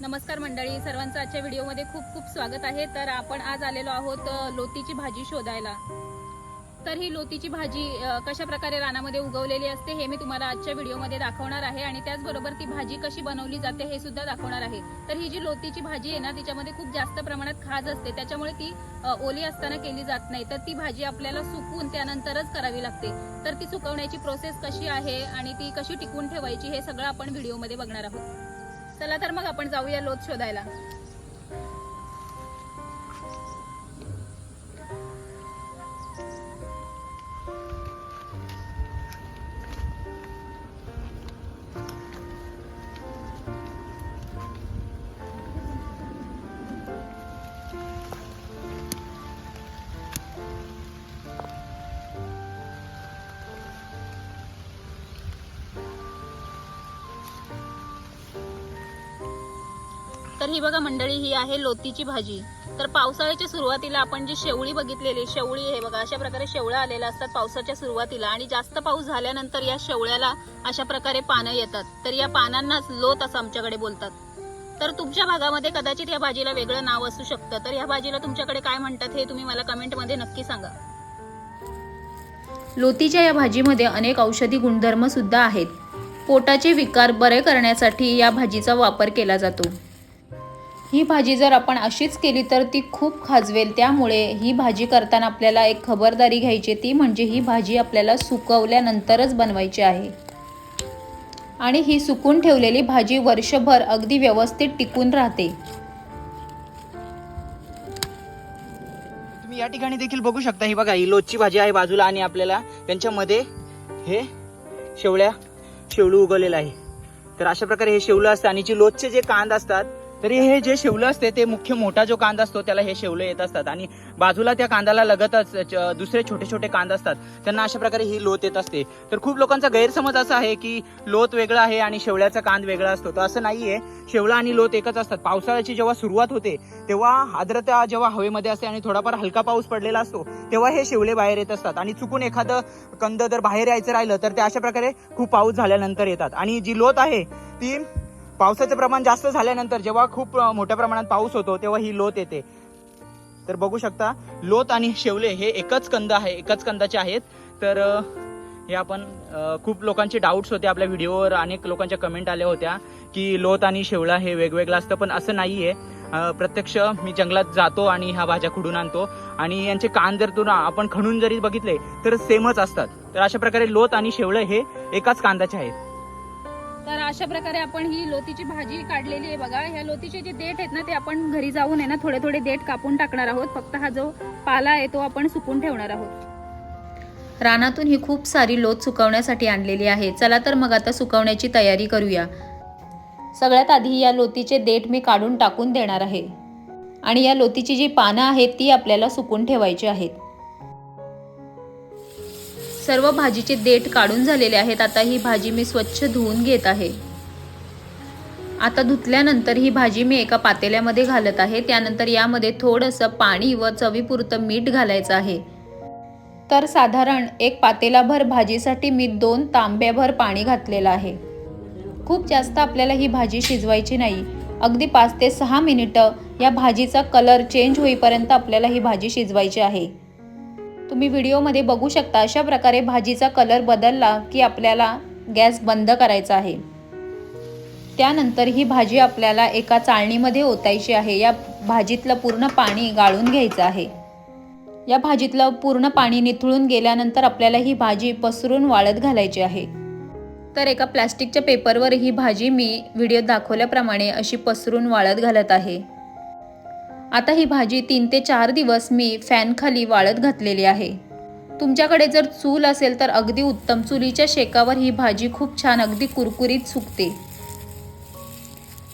नमस्कार मंडळी सर्वांचं आजच्या व्हिडिओमध्ये खूप खूप स्वागत आहे. तर आपण आज आलेलो आहोत लोतीची भाजी शोधायला. तर ही लोतीची भाजी कशा प्रकारे रानामध्ये उगवलेली असते हे मी तुम्हाला आजच्या व्हिडिओमध्ये दाखवणार आहे आणि त्याचबरोबर ती भाजी कशी बनवली जाते हे सुद्धा दाखवणार आहे. तर ही जी लोतीची भाजी आहे ना तिच्यामध्ये खूप जास्त प्रमाणात खाज असते. त्याच्यामुळे ती ओली असताना केली जात नाही. तर ती भाजी आपल्याला सुकवून त्यानंतरच करावी लागते. तर ती सुकवण्याची प्रोसेस कशी आहे आणि ती कशी टिकून ठेवायची हे सगळं आपण व्हिडिओमध्ये बघणार आहोत. चला तर मग आपण जाऊया लोथ शोधायला. तर ही बघा मंडळी ही आहे लोतीची भाजी. तर पावसाळ्याच्या सुरुवातीला आपण जी शेवळी बघितलेली शेवळी हे बघा अशा प्रकारे शेवळ्या आलेल्या असतात पावसाच्या सुरुवातीला. आणि जास्त पाऊस झाल्यानंतर या शेवळ्याला अशा प्रकारे पानं येतात. तर या पानांनाच लोत असं आमच्याकडे बोलतात. तर तुमच्या भागामध्ये कदाचित या भाजीला वेगळं नाव असू शकतं. तर या भाजीला तुमच्याकडे काय म्हणतात हे तुम्ही मला कमेंटमध्ये नक्की सांगा. लोतीच्या या भाजीमध्ये अनेक औषधी गुणधर्म सुद्धा आहेत. पोटाचे विकार बरे करण्यासाठी या भाजीचा वापर केला जातो. ही भाजी जर आपण अशीच केली तर ती खूप खाजवेल. त्यामुळे ही भाजी करताना आपल्याला एक खबरदारी घ्यायची ती म्हणजे ही भाजी आपल्याला सुकवल्यानंतरच बनवायची आहे. आणि ही सुकून ठेवलेली भाजी वर्षभर अगदी व्यवस्थित टिकून राहते. तुम्ही या ठिकाणी देखील बघू शकता ही बघा ही लोटची भाजी आहे बाजूला आणि आपल्याला त्यांच्यामध्ये हे शेवळ्या शेवळू उगवलेलं आहे. तर अशा प्रकारे हे शेवलं असतं आणि जे लोचचे जे कांद असतात तरी हे जे शेवलं असते ते मुख्य मोठा जो कांदा असतो त्याला हे शेवलं येत असतात. आणि बाजूला त्या कांदाला लगतच च- दुसरे छोटे छोटे कांद असतात. त्यांना अशा प्रकारे ही लोत येत असते. तर खूप लोकांचा गैरसमज असा आहे की लोत वेगळा आहे आणि शेवळ्याचा कांद वेगळा असतो. तर असं नाहीये. शेवळा आणि लोत एकच असतात. पावसाळ्याची जेव्हा सुरुवात होते तेव्हा आर्द्रता जेव्हा हवेमध्ये असते आणि थोडाफार हलका पाऊस पडलेला असतो तेव्हा हे शेवले बाहेर येत असतात. आणि चुकून एखादं कंद जर बाहेर यायचं राहिलं तर ते अशा प्रकारे खूप पाऊस झाल्यानंतर येतात. आणि जी लोत आहे ती पावसाचं प्रमाण जास्त झाल्यानंतर जेव्हा खूप मोठ्या प्रमाणात पाऊस होतो तेव्हा ही लोत येते. तर बघू शकता लोत आणि शेवले हे एकच कंद आहे एकच कंदाचे आहेत. तर हे आपण खूप लोकांचे डाऊट्स होते आपल्या व्हिडिओवर अनेक लोकांच्या कमेंट आल्या होत्या की लोत आणि शेवळा हे वेगवेगळं असतं पण असं नाही आहे प्रत्यक्ष मी जंगलात जातो आणि ह्या भाज्या खुडून आणतो. आणि यांचे कान जर तुला आपण खणून जरी बघितले तर सेमच असतात. तर अशा प्रकारे लोत आणि शेवळं हे एकाच कांदाचे आहेत. तर अशा प्रकारे आपण ही लोतीची भाजी काढलेली आहे बघा. ह्या लोतीचे जे देठ आहेत ना ते आपण घरी जाऊन आहे ना थोडे थोडे देठ कापून टाकणार आहोत. फक्त हा जो पाला आहे तो आपण सुकून ठेवणार आहोत. रानातून ही खूप सारी लोत सुकवण्यासाठी आणलेली आहे. चला तर मग आता सुकवण्याची तयारी करूया. सगळ्यात आधी या लोतीचे देठ मी काढून टाकून देणार आहे. आणि या लोतीची जी पानं आहेत ती आपल्याला सुकून ठेवायची आहेत. सर्व भाजीचे देठ काढून झालेले आहेत. आता ही भाजी मी स्वच्छ धुवून घेत आहे. आता धुतल्यानंतर ही भाजी मी एका पातेल्यामध्ये घालत आहे. त्यानंतर यामध्ये थोडंसं पाणी व चवीपुरतं मीठ घालायचं आहे. तर साधारण एक पातेलाभर भाजीसाठी मी दोन तांब्याभर पाणी घातलेलं आहे. खूप जास्त आपल्याला ही भाजी शिजवायची नाही. अगदी पाच ते सहा मिनिटं या भाजीचा कलर चेंज होईपर्यंत आपल्याला ही भाजी शिजवायची आहे. तुम्ही व्हिडिओमध्ये बघू शकता अशा प्रकारे भाजीचा कलर बदलला की आपल्याला गॅस बंद करायचा आहे. त्यानंतर ही भाजी आपल्याला एका चाळणीमध्ये ओतायची आहे. या भाजीतलं पूर्ण पाणी गाळून घ्यायचं आहे. या भाजीतलं पूर्ण पाणी निथळून गेल्यानंतर आपल्याला ही भाजी पसरून वाळत घालायची आहे. तर एका प्लॅस्टिकच्या पेपरवर ही भाजी मी व्हिडिओ दाखवल्याप्रमाणे अशी पसरून वाळत घालत आहे. आता ही भाजी तीन ते चार दिवस मी फॅनखाली वाळत घातलेली आहे. तुमच्याकडे जर चूल असेल तर अगदी उत्तम. चुलीच्या शेकावर ही भाजी खूप छान अगदी कुरकुरीत सुकते.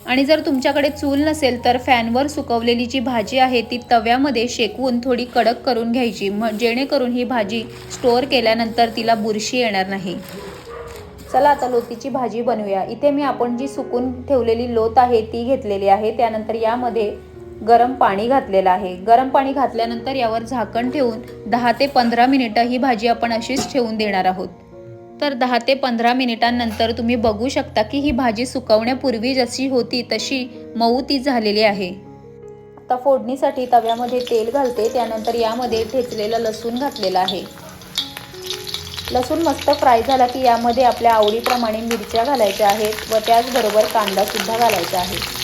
आणि जर तुमच्याकडे चूल नसेल तर फॅनवर सुकवलेली जी भाजी आहे ती तव्यामध्ये शेकवून थोडी कडक करून घ्यायची. म जेणेकरून ही भाजी स्टोअर केल्यानंतर तिला बुरशी येणार नाही. चला आता लोतीची भाजी बनवूया. इथे मी आपण जी सुकून ठेवलेली लोत आहे ती घेतलेली आहे. त्यानंतर यामध्ये गरम पाणी घातलेलं आहे. गरम पाणी घातल्यानंतर यावर झाकण ठेवून दहा ते पंधरा मिनिटं ही भाजी आपण अशीच ठेवून देणार आहोत. तर दहा ते पंधरा मिनिटांनंतर तुम्ही बघू शकता की ही भाजी सुकवण्यापूर्वी जशी होती तशी मऊ ती झालेली आहे. आता फोडणीसाठी तव्यामध्ये तेल घालते. त्यानंतर यामध्ये ठेचलेलं लसूण घातलेलं आहे. लसूण मस्त फ्राय झाला की यामध्ये आपल्या आवडीप्रमाणे मिरच्या घालायच्या आहेत व त्याचबरोबर कांदा सुद्धा घालायचा आहे.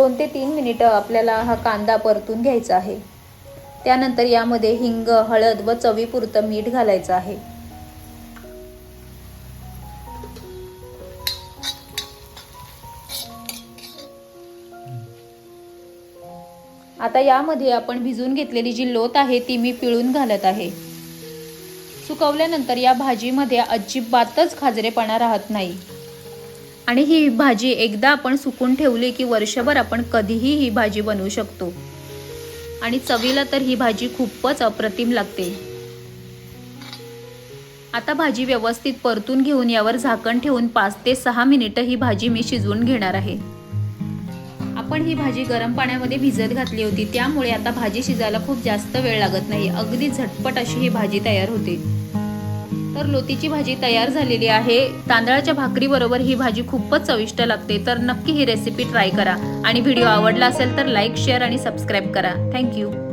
दोन ते तीन मिनिटं आपल्याला हा कांदा परतून घ्यायचा आहे. त्यानंतर यामध्ये हिंग हळद व चवीपुरतं मीठ घालायचं आहे. आता यामध्ये आपण भिजवून घेतलेली जी लोत आहे ती मी पिळून घालत आहे. सुकवल्यानंतर या भाजीमध्ये अजिबातच खाजरेपणा राहत नाही. आणि ही भाजी एकदा आपण सुकून ठेवली की वर्षभर आपण कधीही ही भाजी बनवू शकतो. आणि चवीला तर ही भाजी खूपच अप्रतिम लागते. आता भाजी व्यवस्थित परतून घेऊन यावर झाकण ठेवून पाच ते सहा मिनिटं ही भाजी मी शिजवून घेणार आहे. आपण ही भाजी गरम पाण्यामध्ये भिजत घातली होती त्यामुळे आता भाजी शिजायला खूप जास्त वेळ लागत नाही. अगदी झटपट अशी ही भाजी तयार होते. तर लोतीची भाजी तयार झालेली आहे. तांदळाच्या भाकरीबरोबर ही भाजी खूपच चविष्ट लागते. तर नक्की ही रेसिपी ट्राय करा. आणि व्हिडिओ आवडला असेल तर लाईक शेअर आणि सबस्क्राईब करा. Thank you